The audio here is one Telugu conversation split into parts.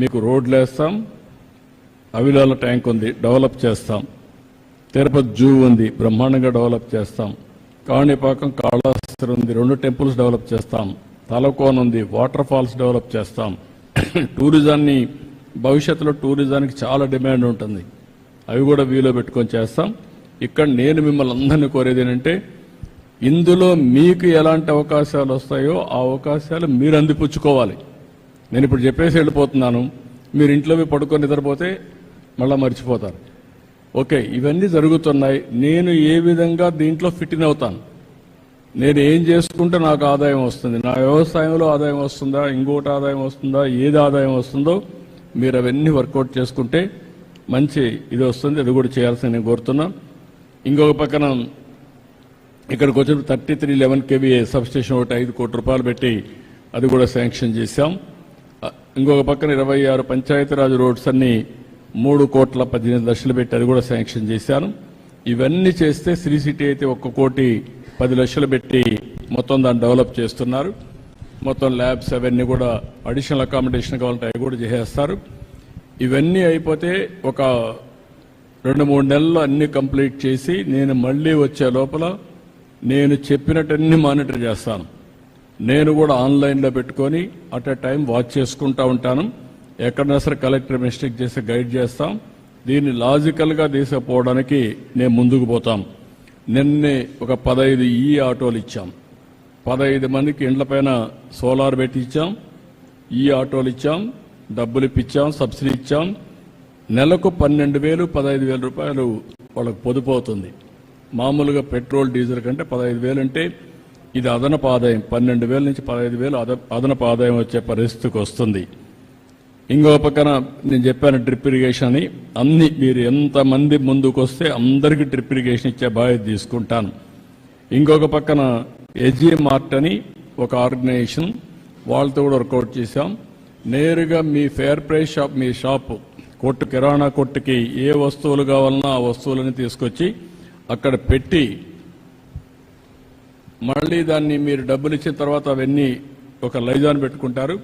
మీకు రోడ్లు వేస్తాం అవిలాల ట్యాంక్ ఉంది డెవలప్ చేస్తాం. తిరుపతి జూ ఉంది బ్రహ్మాండంగా డెవలప్ చేస్తాం. కాణిపాకం కాళహస్తి ఉంది రెండు టెంపుల్స్ డెవలప్ చేస్తాం. తలకోన ఉంది వాటర్ ఫాల్స్ డెవలప్ చేస్తాం. టూరిజాన్ని భవిష్యత్తులో టూరిజానికి చాలా డిమాండ్ ఉంటుంది. అవి కూడా వీలో పెట్టుకొని చేస్తాం. ఇక్కడ నేను మిమ్మల్ని అందరినీ కోరేది ఏంటంటే ఇందులో మీకు ఎలాంటి అవకాశాలు వస్తాయో ఆ అవకాశాలు మీరు అందిపుచ్చుకోవాలి. నేను ఇప్పుడు చెప్పేసి వెళ్ళిపోతున్నాను. మీరు ఇంట్లో పడుకొని నిద్రపోతే మళ్ళా మర్చిపోతారు. ఓకే ఇవన్నీ జరుగుతున్నాయి. నేను ఏ విధంగా దీంట్లో ఫిట్ ఇన్ అవుతాను? నేను ఏం చేసుకుంటే నాకు ఆదాయం వస్తుంది? నా వ్యవసాయంలో ఆదాయం వస్తుందా? ఇంకోటి ఆదాయం వస్తుందా? ఏది ఆదాయం వస్తుందో మీరు అవన్నీ వర్కౌట్ చేసుకుంటే మంచి ఇది వస్తుంది. అది కూడా చేయాల్సి నేను కోరుతున్నా. ఇంకొక పక్కన ఇక్కడికి వచ్చిన thirty three eleven KVA substation ఒకటి ఐదు కోట్ల రూపాయలు పెట్టి అది కూడా శాంక్షన్ చేశాం. ఇంకొక పక్కన ఇరవై ఆరు పంచాయతీరాజ్ రోడ్స్ అన్ని మూడు కోట్ల పద్దెనిమిది లక్షలు పెట్టి అది కూడా శాంక్షన్ చేశాను. ఇవన్నీ చేస్తే శ్రీ సిటీ అయితే ఒక్క కోటి పది లక్షలు పెట్టి మొత్తం దాన్ని డెవలప్ చేస్తున్నారు. మొత్తం ల్యాబ్స్ అవన్నీ కూడా అడిషనల్ అకామిడేషన్ కావాలంటే అవి కూడా చేసేస్తారు. ఇవన్నీ అయిపోతే ఒక రెండు మూడు నెలలు అన్ని కంప్లీట్ చేసి నేను మళ్ళీ వచ్చే లోపల నేను చెప్పినట్టన్ని మానిటర్ చేస్తాను. నేను కూడా ఆన్లైన్లో పెట్టుకొని అట్ ఎ టైం వాచ్ చేసుకుంటా ఉంటాను. ఎక్కడైనా సరే కలెక్టర్ మిస్టేక్ చేసి గైడ్ చేస్తాం. దీన్ని లాజికల్గా తీసుకుపోవడానికి నేను ముందుకు పోతాం. నిన్నే ఒక పదహైదు ఈ ఆటోలు ఇచ్చాం. పదహైదు మందికి ఇండ్లపైన సోలార్ పెట్టి ఇచ్చాం. ఈ ఆటోలు ఇచ్చాం. డబ్బులు ఇప్పించాం. సబ్సిడీ ఇచ్చాం. నెలకు పన్నెండు వేలు పదహైదు వేల రూపాయలు వాళ్ళకు పొదుపు అవుతుంది. మామూలుగా పెట్రోల్ డీజిల్ కంటే పదహైదు వేలు అంటే ఇది అదనపు ఆదాయం పన్నెండు వేల నుంచి పదహైదు వేలు అద అదనపు ఆదాయం వచ్చే పరిస్థితికి వస్తుంది. ఇంకో పక్కన నేను చెప్పాను డ్రిప్ ఇరిగేషన్ అని. అన్ని మీరు ఎంతమంది ముందుకు వస్తే అందరికీ డ్రిప్ ఇరిగేషన్ ఇచ్చే బాధ్యత తీసుకుంటాను. ఇంకొక పక్కన ఎజీ మార్ట్ అని ఒక ఆర్గనైజేషన్ వాళ్ళతో కూడా వర్కౌట్ చేశాం. నేరుగా మీ ఫేర్ ప్రైస్ షాప్ మీ షాప్ కొట్టు కిరాణా కొట్టుకి ఏ వస్తువులు కావాలన్నా ఆ వస్తువులని తీసుకొచ్చి అక్కడ పెట్టి మళ్ళీ దాన్ని మీరు డబ్బులు ఇచ్చిన తర్వాత అవన్నీ ఒక లైజాన్ పెట్టుకుంటారు.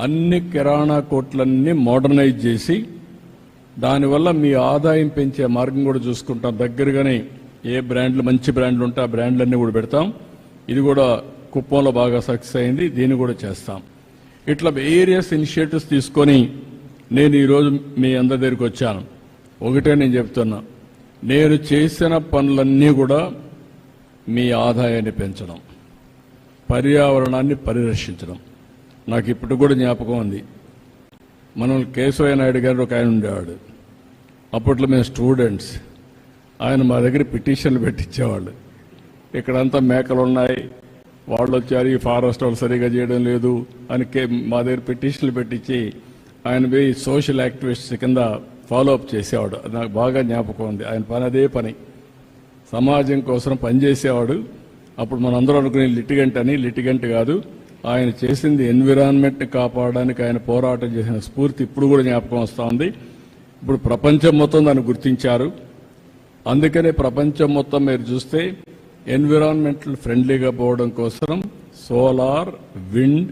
అన్ని కిరాణా కోట్లన్నీ మోడర్నైజ్ చేసి దానివల్ల మీ ఆదాయం పెంచే మార్గం కూడా చూసుకుంటాం. దగ్గరగానే ఏ బ్రాండ్లు మంచి బ్రాండ్లు ఉంటే ఆ బ్రాండ్లన్నీ కూడా పెడతాం. ఇది కూడా కుప్పంలో బాగా సక్సెస్ అయింది. దీన్ని కూడా చేస్తాం. ఇట్లా వేరియస్ ఇనిషియేటివ్స్ తీసుకొని నేను ఈరోజు మీ అందరి దగ్గరికి వచ్చాను. ఒకటే నేను చెప్తున్నా. నేను చేసిన పనులన్నీ కూడా మీ ఆదాయాన్ని పెంచడం పర్యావరణాన్ని పరిరక్షించడం. నాకు ఇప్పుడు కూడా జ్ఞాపకం ఉంది. మనం కేశవయ్య నాయుడు గారు ఒక ఆయన ఉండేవాడు. అప్పట్లో మేము స్టూడెంట్స్. ఆయన మా దగ్గర పిటిషన్లు పెట్టించేవాళ్ళు. ఇక్కడంతా మేకలు ఉన్నాయి. వాళ్ళు వచ్చారు ఈ ఫారెస్ట్ వాళ్ళు సరిగా చేయడం లేదు అని మా దగ్గర పిటిషన్లు పెట్టించి ఆయన పోయి సోషల్ యాక్టివిస్ట్ కింద ఫాలో అప్ చేసేవాడు. అది నాకు బాగా జ్ఞాపకం ఉంది. ఆయన పని అదే పని. సమాజం కోసం పనిచేసేవాడు. అప్పుడు మనందరం అనుకునే లిటిగెంట్ అని లిటిగెంట్ కాదు. ఆయన చేసింది ఎన్విరాన్మెంట్ని కాపాడడానికి ఆయన పోరాటం చేసిన స్ఫూర్తి ఇప్పుడు కూడా జ్ఞాపకం వస్తూ ఉంది. ఇప్పుడు ప్రపంచం మొత్తం దాన్ని గుర్తించారు. అందుకనే ప్రపంచం మొత్తం మీరు చూస్తే ఎన్విరాన్మెంటల్ ఫ్రెండ్లీగా పోవడం కోసం సోలార్ విండ్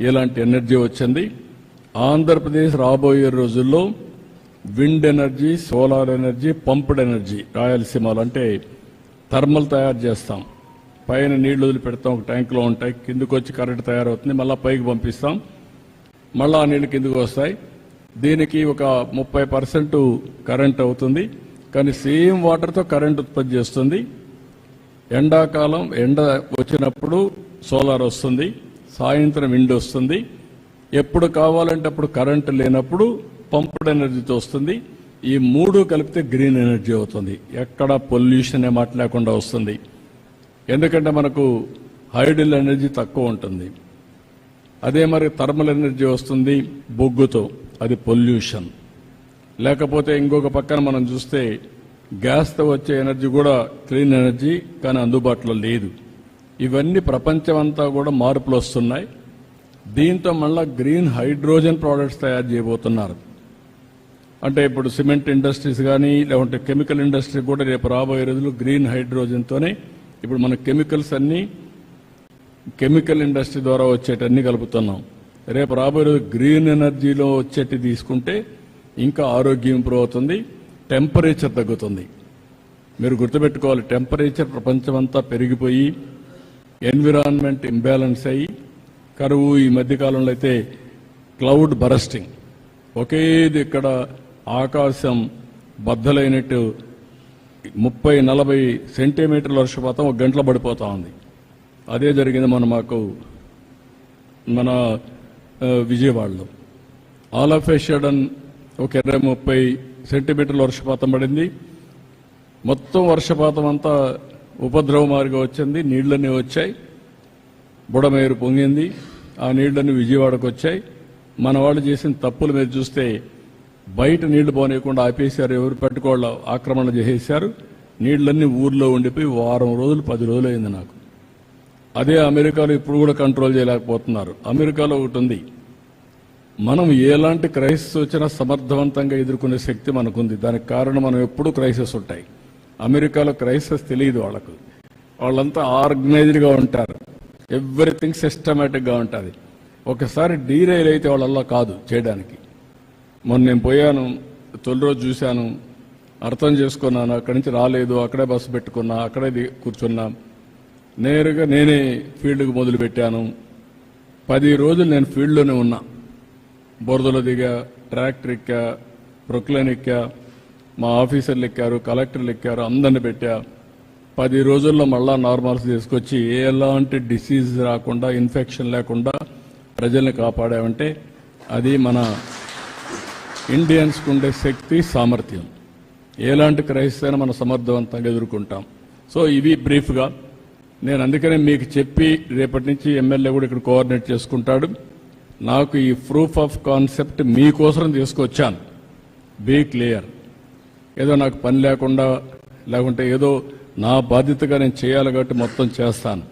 ఇలాంటి ఎనర్జీ వచ్చింది. ఆంధ్రప్రదేశ్ రాబోయే రోజుల్లో wind energy solar energy pumped energy రాయలసీమలో అంటే థర్మల్ తయారు చేస్తాం. పైన నీళ్ళు వదిలిపెడతాం ఒక ట్యాంకులో ఉంటాయి కిందకు వచ్చి కరెంట్ తయారవుతుంది మళ్ళీ పైకి పంపిస్తాం. మళ్ళీ ఆ నీళ్ళు కిందకు వస్తాయి. దీనికి ఒక ముప్పై పర్సెంట్ కరెంట్ అవుతుంది. కానీ సేమ్ వాటర్తో కరెంట్ ఉత్పత్తి చేస్తుంది. ఎండాకాలం ఎండ వచ్చినప్పుడు సోలార్ వస్తుంది. సాయంత్రం విండ్ వస్తుంది. ఎప్పుడు కావాలంటే అప్పుడు కరెంటు లేనప్పుడు పంప్డ్ ఎనర్జీతో వస్తుంది. ఈ మూడు కలిపితే గ్రీన్ ఎనర్జీ అవుతుంది. ఎక్కడ పొల్యూషన్ ఏ మాట లేకుండా వస్తుంది. ఎందుకంటే మనకు హైడిల్ ఎనర్జీ తక్కువ ఉంటుంది. అదే మరి థర్మల్ ఎనర్జీ వస్తుంది బొగ్గుతో. అది పొల్యూషన్. లేకపోతే ఇంకొక పక్కన మనం చూస్తే గ్యాస్తో వచ్చే ఎనర్జీ కూడా క్లీన్ ఎనర్జీ కానీ అందుబాటులో లేదు. ఇవన్నీ ప్రపంచం అంతా కూడా మార్పులు వస్తున్నాయి. దీంతో మళ్ళీ గ్రీన్ హైడ్రోజన్ ప్రోడక్ట్స్ తయారు చేయబోతున్నారు. అంటే ఇప్పుడు సిమెంట్ ఇండస్ట్రీస్ కానీ లేకుంటే కెమికల్ ఇండస్ట్రీ కూడా రేపు రాబోయే రోజులు గ్రీన్ హైడ్రోజన్తోనే ఇప్పుడు మన కెమికల్స్ అన్నీ కెమికల్ ఇండస్ట్రీ ద్వారా వచ్చేటన్ని కలుపుతున్నాం. రేపు రాబోయే రోజు గ్రీన్ ఎనర్జీలో వచ్చేటి తీసుకుంటే ఇంకా ఆరోగ్యం ఇంప్రూవ్ అవుతుంది టెంపరేచర్ తగ్గుతుంది. మీరు గుర్తుపెట్టుకోవాలి టెంపరేచర్ ప్రపంచమంతా పెరిగిపోయి ఎన్విరాన్మెంట్ ఇంబ్యాలెన్స్ అయ్యి కరువు ఈ మధ్యకాలంలో అయితే క్లౌడ్ బరస్టింగ్. ఒకేది ఇక్కడ ఆకాశం బద్దలైనట్టు ముప్పై నలభై సెంటీమీటర్ల వర్షపాతం ఒక గంటలో పడిపోతా ఉంది. అదే జరిగింది మన మాకు మన విజయవాడలో. ఆల్ ఆఫ్ ఏ ఒక ఇరవై ముప్పై సెంటీమీటర్ల వర్షపాతం పడింది. మొత్తం వర్షపాతం అంతా ఉపద్రవమారిగా వచ్చింది. నీళ్ళన్నీ వచ్చాయి. బుడమేరు పొంగింది. ఆ నీళ్ళన్నీ విజయవాడకు వచ్చాయి. మన వాళ్ళు చేసిన తప్పులు మీరు చూస్తే బయట నీళ్ళు పోనీయకుండా ఆపేశారు ఎవరు పెట్టుకోళ్ళ ఆక్రమణ చేసేశారు. నీళ్ళన్నీ ఊర్లో ఉండిపోయి వారం రోజులు పది రోజులు అయింది నాకు. అదే అమెరికాలో ఇప్పుడు కూడా కంట్రోల్ చేయలేకపోతున్నారు. అమెరికాలో ఒకటి ఉంది. మనం ఎలాంటి క్రైసిస్ వచ్చినా సమర్థవంతంగా ఎదుర్కొనే శక్తి మనకుంది. దానికి కారణం మనం ఎప్పుడూ క్రైసిస్ ఉంటాయి. అమెరికాలో క్రైసిస్ తెలియదు వాళ్ళకు. వాళ్ళంతా ఆర్గనైజ్డ్గా ఉంటారు. ఎవ్రీథింగ్ సిస్టమేటిక్గా ఉంటుంది. ఒకసారి డీరైల్ అయితే వాళ్ళల్లో కాదు చేయడానికి. మొన్న నేను పోయాను తొలి రోజు చూశాను అర్థం చేసుకున్నాను అక్కడి నుంచి రాలేదు అక్కడే బస్సు పెట్టుకున్నా అక్కడే కూర్చున్నా. నేరుగా నేనే ఫీల్డ్కి మొదలు పెట్టాను పది రోజులు నేను ఫీల్డ్లోనే ఉన్నా. బురదలో దిగా ట్రాక్టర్ ఎక్కా ప్రొక్లైన్ ఎక్కా మా ఆఫీసర్లు ఎక్కారు కలెక్టర్లు ఎక్కారు అందరిని పెట్టా. పది రోజుల్లో మళ్ళా నార్మల్స్ తీసుకొచ్చి ఎలాంటి డిసీజ్ రాకుండా ఇన్ఫెక్షన్ లేకుండా ప్రజల్ని కాపాడామంటే అది మన ఇండియన్స్కి ఉండే శక్తి సామర్థ్యం. ఎలాంటి క్రైసిస్ అయినా మనం సమర్థవంతంగా ఎదుర్కొంటాం. సో ఇవి బ్రీఫ్గా. నేను అందుకనే మీకు చెప్పి రేపటి నుంచి ఎమ్మెల్యే కూడా ఇక్కడ కోఆర్డినేట్ చేసుకుంటాడు. నాకు ఈ ప్రూఫ్ ఆఫ్ కాన్సెప్ట్ మీకోసం తీసుకొచ్చాను. Be clear. ఏదో నాకు పని లేకుండా లేకుంటే ఏదో నా బాధ్యతగా నేను చేయాలి కాబట్టి మొత్తం చేస్తాను.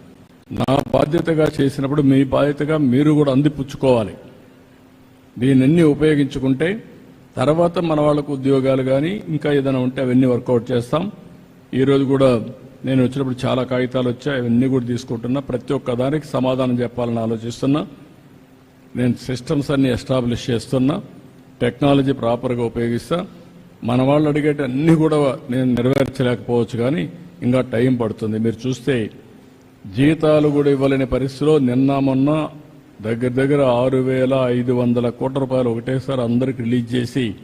నా బాధ్యతగా చేసినప్పుడు మీ బాధ్యతగా మీరు కూడా అందిపుచ్చుకోవాలి. దీనన్ని ఉపయోగించుకుంటే తర్వాత మన వాళ్ళకు ఉద్యోగాలు కానీ ఇంకా ఏదైనా ఉంటే అవన్నీ వర్కౌట్ చేస్తాం. ఈరోజు కూడా నేను వచ్చినప్పుడు చాలా కాగితాలు వచ్చాయి అవన్నీ కూడా తీసుకుంటున్నా. ప్రతి ఒక్క దానికి సమాధానం చెప్పాలని ఆలోచిస్తున్నా. నేను సిస్టమ్స్ అన్ని ఎస్టాబ్లిష్ చేస్తున్నా. టెక్నాలజీ ప్రాపర్గా ఉపయోగిస్తా. మన వాళ్ళు అడిగేట అన్నీ కూడా నేను నెరవేర్చలేకపోవచ్చు కానీ ఇంకా టైం పడుతుంది. మీరు చూస్తే జీతాలు కూడా ఇవ్వలేని పరిస్థితిలో నిన్న మొన్న దగ్గర దగ్గర ఆరు వేల ఐదు వందల కోట్ల రూపాయలు ఒకటేసారి అందరికి రిలీజ్ చేసి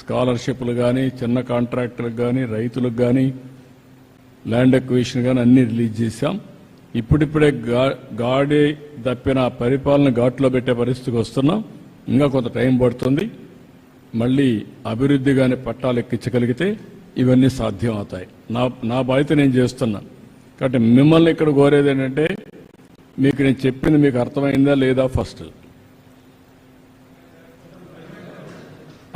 స్కాలర్షిప్లు కానీ చిన్న కాంట్రాక్టర్లకు కానీ రైతులకు కానీ ల్యాండ్ ఎక్విషన్ కానీ అన్ని రిలీజ్ చేశాం. ఇప్పుడిప్పుడే గా గాడి తప్పిన పరిపాలన ఘాట్లో పెట్టే పరిస్థితికి వస్తున్నాం. ఇంకా కొంత టైం పడుతుంది. మళ్ళీ అభివృద్ధి కానీ పట్టాలు ఎక్కించగలిగితే ఇవన్నీ సాధ్యం అవుతాయి. నా నా బాధ్యత నేను చేస్తున్నా. కాబట్టి మిమ్మల్ని ఇక్కడ కోరేది ఏంటంటే మీకు నేను చెప్పింది మీకు అర్థమైందా లేదా ఫస్ట్?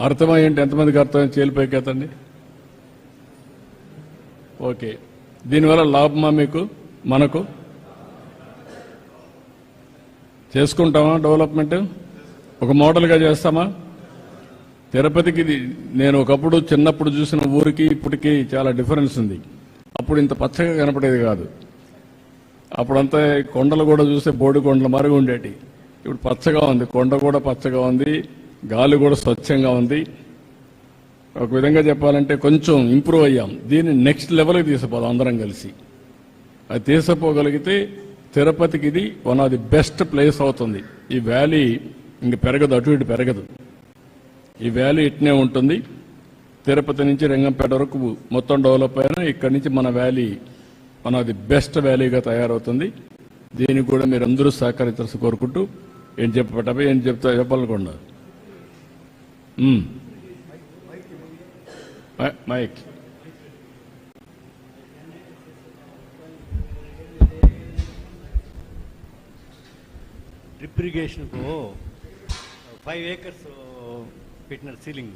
అర్థమయ్యంటే ఎంతమందికి అర్థమైంది? చేలిపైకి ఎత్తండి ఓకే. దీనివల్ల లాభమా మీకు? మనకు? చేసుకుంటామా డెవలప్మెంట్? ఒక మోడల్గా చేస్తామా? తిరుపతికి ఇది నేను ఒకప్పుడు చిన్నప్పుడు చూసిన ఊరికి ఇప్పటికీ చాలా డిఫరెన్స్ ఉంది. అప్పుడు ఇంత పచ్చగా కనపడేది కాదు. అప్పుడంతా కొండలు కూడా చూస్తే బోడి కొండలు మరుగు ఉండేటి. ఇప్పుడు పచ్చగా ఉంది. కొండ కూడా పచ్చగా ఉంది. గాలి కూడా స్వచ్ఛంగా ఉంది. ఒక విధంగా చెప్పాలంటే కొంచెం ఇంప్రూవ్ అయ్యాం. దీన్ని నెక్స్ట్ లెవెల్కి తీసుకుపోదాం అందరం కలిసి. అది తీసుకుపోగలిగితే తిరుపతికి ఇది one of the best place అవుతుంది. ఈ వ్యాలీ ఇంక పెరగదు అటు ఇటు పెరగదు. ఈ వ్యాలీ ఇట్నే ఉంటుంది. తిరుపతి నుంచి రంగంపేట వరకు మొత్తం డెవలప్ అయినా ఇక్కడి నుంచి మన వ్యాలీ వన్ అది ది బెస్ట్ వ్యాలీగా తయారవుతుంది. దీనికి కూడా మీరు అందరూ సహకరించాల్సి కోరుకుంటూ ఏం చెప్పబట్టే ఏం చెప్తా చెప్పాలనుకోండి మైక్ డ్రిప్ ఇరిగేషన్కు ఫైవ్ ఏకర్స్ పెట్టినారు సీలింగ్.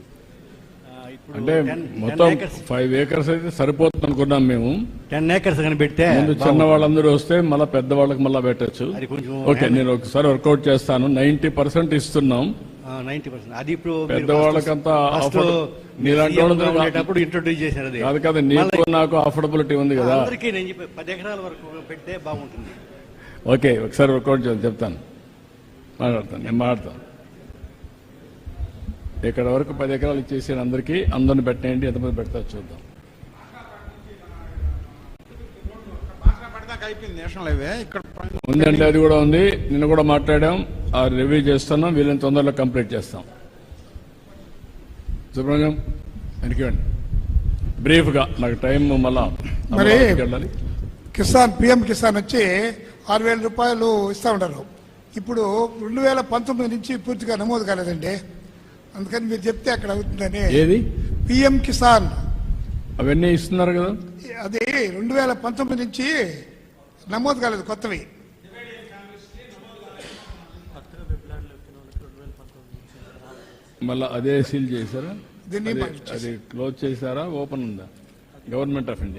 అంటే మొత్తం ఫైవ్ ఏకర్స్ అయితే సరిపోతుంది అనుకున్నాం మేము. టెన్ ఏకర్స్ కానీ పెడితే ముందు చిన్న వాళ్ళందరూ వస్తే మళ్ళీ పెద్ద వాళ్ళకి మళ్ళీ పెట్టచ్చు. ఓకే నేను ఒకసారి వర్కౌట్ చేస్తాను. నైన్టీ పర్సెంట్ ఇస్తున్నాం. నైన్టీ పర్సెంట్ అది ఇప్పుడు పెద్దవాళ్ళకంతా ఫస్ట్ afford- మీలాంటి వాళ్ళందరూ ఉండేటప్పుడు ఇంట్రొడ్యూస్ చేశారు అది. కాదు కదా నీకు నాకు అఫోర్డబిలిటీ ఉంది కదా. అందరికీ నేను చెప్పే పది ఎకరాల వరకు పెడితే బాగుంటుంది. ఓకే ఒకసారి వర్కౌట్ చేద్దాం. చెప్తాను. మాట్లాడతాను నేను మాట్లాడతాను. ఇక్కడ వరకు పది ఎకరాలు ఇచ్చేసిన అందరికీ. అందరిని పెట్టేయండి ఎంతమంది పెడతారో చూద్దాం. ఉందండి అది కూడా ఉంది. నిన్న కూడా మాట్లాడాం. ఆ రివ్యూ చేస్తున్నాం. వీళ్ళని తొందరలో కంప్లీట్ చేస్తాం. సుబ్రహ్మణ్యం వెనకండి బ్రీఫ్గా నాకు టైం మళ్ళా వెళ్ళాలి. కిసాన్ పిఎం కిసాన్ వచ్చి ఆరు వేల రూపాయలు ఇస్తా ఉంటారు ఇప్పుడు రెండు వేల పంతొమ్మిది నుంచి పూర్తిగా నమోదు కాలేదండి. అందుకని మీరు చెప్తే అక్కడ అవుతుందని. ఏది? పిఎం కిసాన్. అవన్నీ ఇస్తున్నారు కదా? అది రెండు వేల పంతొమ్మిది నుంచి నమోదు కాలేదు కొత్తవి. మళ్ళీ అదే సీల్ చేశారా. అది క్లోజ్ చేశారా? ఓపెన్ ఉందా? Government of India.